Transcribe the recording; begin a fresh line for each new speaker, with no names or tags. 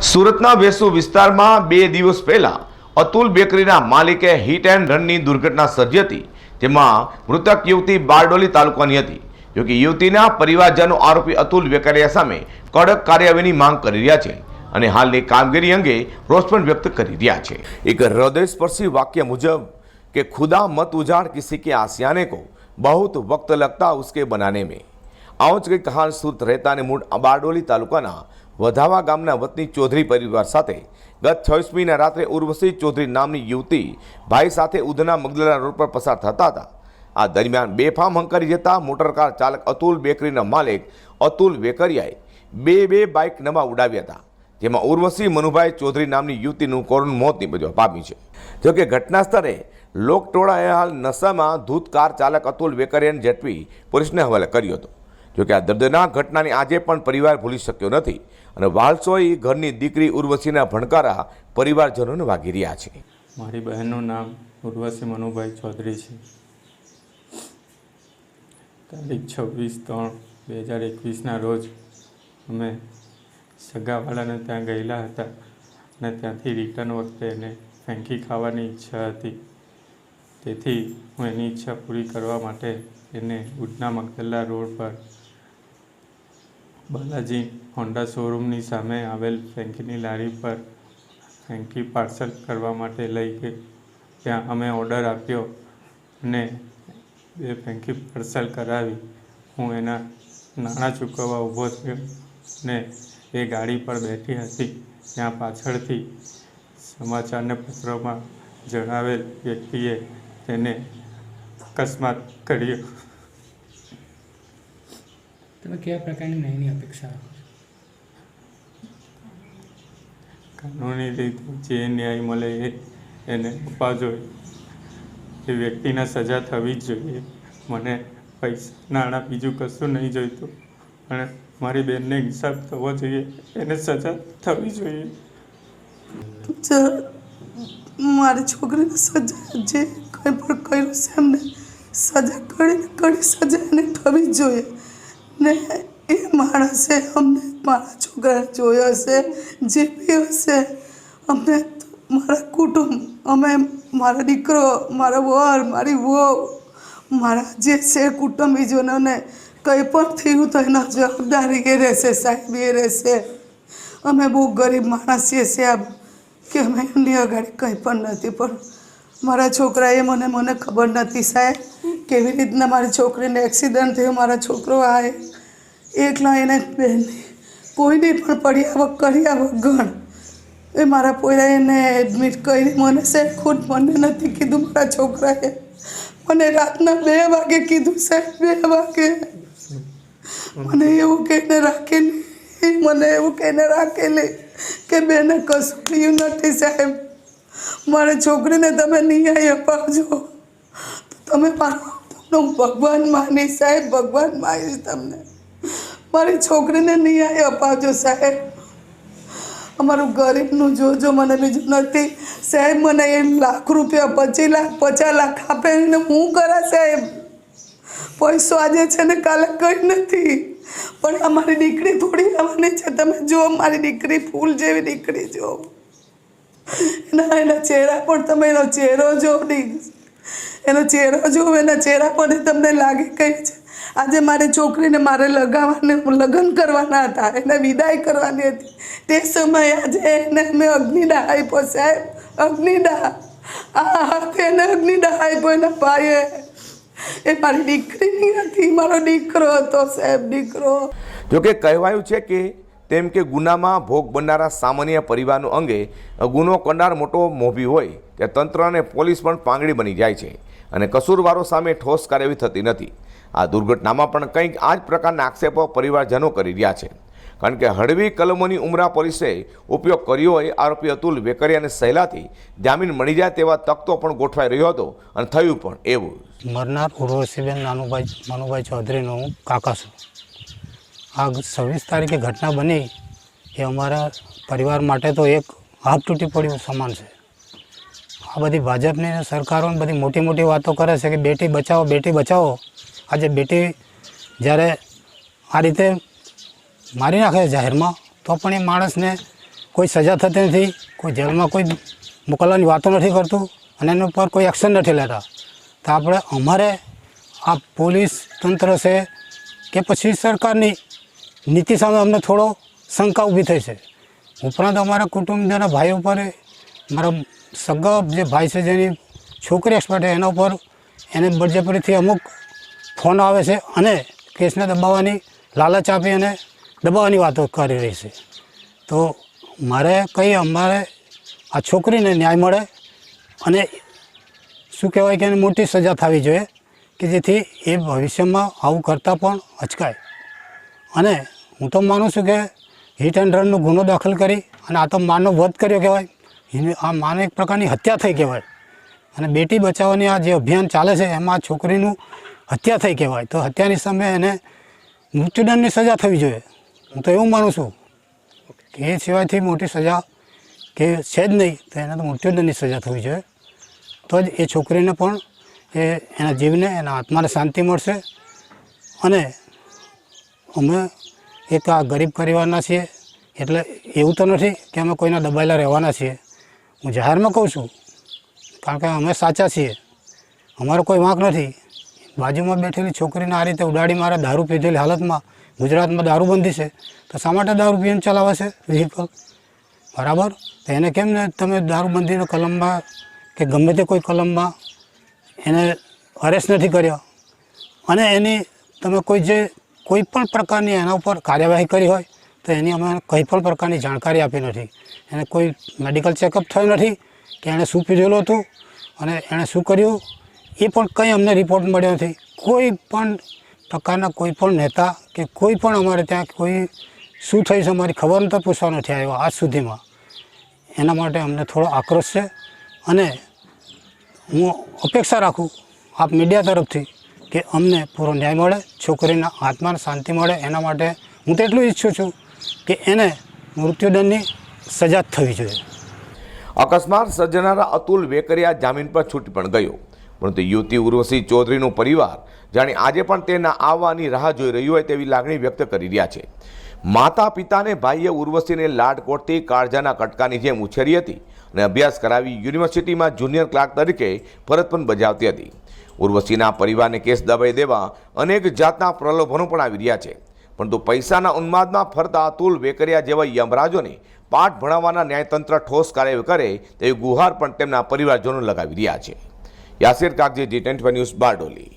સુરતના વેસુ વિસ્તારમાં બે દિવસ પહેલા અતુલ બેકરીના માલિકે હિટ એન્ડ રનની દુર્ઘટના સર્જી હતી. જેમાં મૃતક યુવતી બારડોલી તાલુકાની હતી. જોકે યુવતીના પરિવારજનો આરોપી અતુલ વેકરિયા સામે કડક કાર્યવાહીની માંગ કરી રહ્યા છે અને હાલની કામગીરી અંગે રોષ પણ વ્યક્ત કરી રહ્યા છે. એક હૃદયસ્પર્શી વાક્ય મુજબ કે ખુદા મત ઉજાડ કિસી કે આસિયાને કો બહુત વક્ત લગતા ઉસકે બનાને મેં. આવું જ કંઈક હાલ સુરત રહેતા અને મૂળ બારડોલી તાલુકાના વધાવા ગામના વતની ચૌધરી પરિવાર સાથે ગત છવ્વીસમીના રાત્રે ઉર્વશી ચૌધરી નામની યુવતી ભાઈ સાથે ઉધના મગદલા રોડ પર પસાર થતા હતા. આ દરમિયાન બેફામ હંકારી જતા મોટરકાર ચાલક અતુલ બેકરીના માલિક અતુલ વેકરિયાએ બે બે બાઇક નવા ઉડાવ્યા હતા, જેમાં ઉર્વશી મનુભાઈ ચૌધરી નામની યુવતીનું કોરોન મોત નીપજવા પામ્યું છે. જોકે ઘટના સ્થળે લોકટોળાએ હાલ નશામાં ધૂત કાર ચાલક અતુલ વેકરિયાને ઝડપી પોલીસને હવાલે કર્યો હતો. જોકે આ દર્દનાક ઘટનાની આજે પણ પરિવાર ભૂલી શક્યો નથી. અને વાલસોઈ ઘરની દીકરી ઉર્વશીના ભણકારા પરિવારજનોને વાગી રહ્યા છે.
મારી બહેનનું નામ ઉર્વશી મનુભાઈ ચૌધરી છે. તારીખ છવ્વીસ ત્રણ બે હજાર એકવીસના રોજ અમે સગાવાળાને ત્યાં ગયેલા હતા અને ત્યાંથી રિટર્ન વખતે એને ફેંકી ખાવાની ઈચ્છા હતી. તેથી હું એની ઈચ્છા પૂરી કરવા માટે એને ઉડના મગદલ્લા રોડ પર બાલાજી, હોન્ડા શોરૂમની સામે આવેલ ફેંકીની લારી પર ફેંકી પાર્સલ કરવા માટે લઈ ગઈ. ત્યાં અમે ઓર્ડર આપ્યો અને એ ફેંકી પાર્સલ કરાવી. હું એના નાણાં ચૂકવવા ઊભો થયો ને એ ગાડી પર બેઠી હતી. ત્યાં પાછળથી સમાચારને પત્રોમાં જણાવેલ વ્યક્તિએ તેને અકસ્માત કર્યો.
તમે કેવા પ્રકારની ન્યાયની અપેક્ષા રાખો છો?
કાનૂની રીતે જે ન્યાય મળે એ એને આપવા જોઈએ. એ વ્યક્તિને સજા થવી જ જોઈએ. મને પૈસા નાણાં બીજું કશું નહીં જોઈતું. અને મારી બેનને ઇન્સાફ થવો જોઈએ. એને સજા થવી જોઈએ.
મારી છોકરીને સજા જે કંઈ પણ કર્યું છે એમને સજા કરીને કડી સજા એને થવી જ જોઈએ. ને એ માણસે અમને મારા છોકરા જોયો હશે, જે બી હશે. અમને મારા કુટુંબ, અમે મારા દીકરો, મારા વર મારી વહુ, મારા જે છે કુટુંબીજનોને કંઈ પણ થયું તો એના જવાબદારી એ રહેશે સાહેબ, એ રહેશે. અમે બહુ ગરીબ માણસ છીએ સાહેબ કે અમે એમની આગળ કંઈ પણ નથી, પણ મારા છોકરાએ મને મને ખબર નથી સાહેબ, કેવી રીતના મારી છોકરીને એક્સિડન્ટ થયો, મારા છોકરો આવે એકલા એને બેન કોઈને પણ પડ્યા કર્યા વગર એ મારા પોયરા એને એડમિટ કરી, મને સાહેબ ખુદ મને નથી કીધું મારા છોકરાએ. મને રાતના બે વાગે કીધું સાહેબ, બે વાગે. મને એવું કહીને રાખેલી, મને એવું કહીને રાખેલી કે બેને કશું થયું નથી સાહેબ. મારી છોકરીને તમે ન્યાય અપાવજો. તમે મારો ભગવાન માની સાહેબ, ભગવાન માનીશ તમને. મારી છોકરીને ન્યાય અપાવજો સાહેબ. અમારું ગરીબનું જોજો, મને બીજું નથી. સાહેબ, મને એ લાખ રૂપિયા પચીસ લાખ, પચાસ લાખ આપે ને હું કરા સાહેબ? પૈસો આજે છે ને કાલે કંઈ નથી. પણ અમારી દીકરી થોડી આવવાની છે. તમે જો મારી દીકરી ફૂલ જેવી દીકરી જો. એના એના ચહેરા પણ તમે એનો ચહેરો જો એનો ચહેરો જુઓ એના ચહેરા પણ તમને લાગે કઈ છે આજે મારી છોકરીને મારે લગાવવાને, લગ્ન કરવાના હતા, એને વિદાય કરવાની હતી. તે સમયે આજે એને મેં અગ્નિડા આપ્યો સાહેબ, અગ્નિદાહ. આ હાથે એને અગ્નિદાહ આપ્યો એના ભાઈએ એ મારી દીકરી હતી, મારો દીકરો હતો સાહેબ, દીકરો.
જોકે કહેવાયું છે કે તેમ કે ગુનામાં ભોગ બનનારા સામાન્ય પરિવારનો અંગે ગુનો કરનાર મોટો મોભી હોય ત્યાં તંત્ર અને પોલીસ પણ પાંગડી બની જાય છે અને કસૂરવારો સામે ઠોસ કાર્યવાહી થતી નથી. આ દુર્ઘટનામાં પણ કંઈક આ જ પ્રકારના આક્ષેપો પરિવારજનો કરી રહ્યા છે. કારણ કે હળવી કલમોની ઉમરા પોલીસે ઉપયોગ કર્યો હોય આરોપી અતુલ વેકરિયાને સહેલાથી જામીન મળી જાય તેવા તકતો પણ ગોઠવાઈ રહ્યો હતો અને થયું પણ એવું.
મરનાર ઉર્વશીબેન નાનુભાઈ મનુભાઈ ચૌધરીનો કાકા છું. આ છવ્વીસ તારીખે ઘટના બની એ અમારા પરિવાર માટે તો એક હાથ તૂટી પડ્યું સમાન છે. આ બધી ભાજપની સરકારોને સરકારો બધી મોટી મોટી વાતો કરે છે કે બેટી બચાવો બેટી બચાવો. આજે બેટી જ્યારે આ રીતે મારી નાખે જાહેરમાં, તો પણ એ માણસને કોઈ સજા થતી નથી, કોઈ જેલમાં કોઈ મોકલવાની વાતો નથી કરતું અને એના ઉપર કોઈ એક્શન નથી લેતા. તો આપણે અમારે આ પોલીસ તંત્ર છે કે પછી સરકારની નીતિ સામે અમને થોડો શંકા ઊભી થઈ છે. ઉપરાંત અમારા કુટુંબના ભાઈઓ પર મારા સગા જે ભાઈ છે જેની છોકરી એક્સપર્ટ છે, એના ઉપર એને બળજબરીથી અમુક ફોન આવે છે અને કેસને દબાવવાની લાલચ આપી અને દબાવવાની વાતો કરી રહી છે. તો મારે કંઈ અમારે આ છોકરીને ન્યાય મળે અને શું કહેવાય કે એને મોટી સજા થવી જોઈએ કે જેથી એ ભવિષ્યમાં આવું કરતાં પણ અચકાય. અને હું તો માનું છું કે હિટ એન્ડ રનનો ગુનો દાખલ કરી અને આ તો માનો વધ કર્યો કહેવાય. આ માનો એક પ્રકારની હત્યા થઈ કહેવાય. અને બેટી બચાવવાની આ જે અભિયાન ચાલે છે, એમાં છોકરીનું હત્યા થઈ કહેવાય. તો હત્યાની સામે એને મૃત્યુદંડની સજા થવી જોઈએ. હું તો એવું માનું છું કે એ સિવાયથી મોટી સજા કે છે જ નહીં, તો એને તો મૃત્યુદંડની સજા થવી જોઈએ. તો જ એ છોકરીને પણ એ એના જીવને, એના આત્માને શાંતિ મળશે. અને અમે એક આ ગરીબ પરિવારના છીએ એટલે એવું તો નથી કે અમે કોઈના દબાયેલા રહેવાના છીએ. હું જાહેરમાં કહું છું, કારણ કે અમે સાચા છીએ. અમારો કોઈ વાંક નથી. બાજુમાં બેઠેલી છોકરીને આ રીતે ઉડાડી મારે દારૂ પીધેલી હાલતમાં ગુજરાતમાં દારૂબંધી છે, તો શા માટે દારૂ પીને ચલાવે છે વ્હીકલ બરાબર? તો એને કેમ ને તમે દારૂબંધીનો કલમમાં કે ગમે તે કોઈ કલમમાં એને અરેસ્ટ નથી કર્યો? અને એની તમે કોઈ જે કોઈ પણ પ્રકારની એના ઉપર કાર્યવાહી કરી હોય, તો એની અમે કંઈ પણ પ્રકારની જાણકારી આપી નથી. એને કોઈ મેડિકલ ચેકઅપ થયું નથી કે એણે શું પીધેલું હતું અને એણે શું કર્યું, એ પણ કંઈ અમને રિપોર્ટ મળ્યો નથી. કોઈ પણ પ્રકારના કોઈ પણ નેતા કે કોઈ પણ અમારે ત્યાં કોઈ શું થયું છે અમારી ખબર તો પૂછવા નથી આવ્યો આજ સુધીમાં. એના માટે અમને થોડો આક્રોશ છે અને હું અપેક્ષા રાખું આપ મીડિયા તરફથી કે અમને પૂરો ન્યાય મળે, છોકરીના આત્માને શાંતિ મળે, એના માટે હું તો એટલું ઈચ્છું છું કે એને મૃત્યુદંડની સજા થવી જોઈએ.
અકસ્માત સર્જનારા અતુલ વેકરિયા જામીન પર છૂટી પણ ગયો. પરંતુ યુવતી ઉર્વશી ચૌધરીનો પરિવાર જાણે આજે પણ તેના આવવાની રાહ જોઈ રહ્યું હોય તેવી લાગણી વ્યક્ત કરી રહ્યા છે. માતા પિતાને ભાઈએ ઉર્વશીને લાડકોટથી કાળજાના કટકાની જેમ ઉછેરી હતી. અને અભ્યાસ કરાવી યુનિવર્સિટીમાં જુનિયર ક્લાર્ક તરીકે ફરજ પણ બજાવતી હતી. ઉર્વશીના પરિવારને કેસ દબાઈ દેવા અનેક જાતના પ્રલોભનો પણ આવી રહ્યા છે. પરંતુ પૈસાના ઉન્માદમાં ફરતા અતુલ વેકરિયા જેવા યમરાજોને પાઠ ભણાવવાના ન્યાયતંત્ર ઠોસ કાર્ય કરે તેવી ગુહાર પણ તેમના પરિવારજનો લગાવી રહ્યા છે. Yasir Kagzi, G twenty news Bardoli.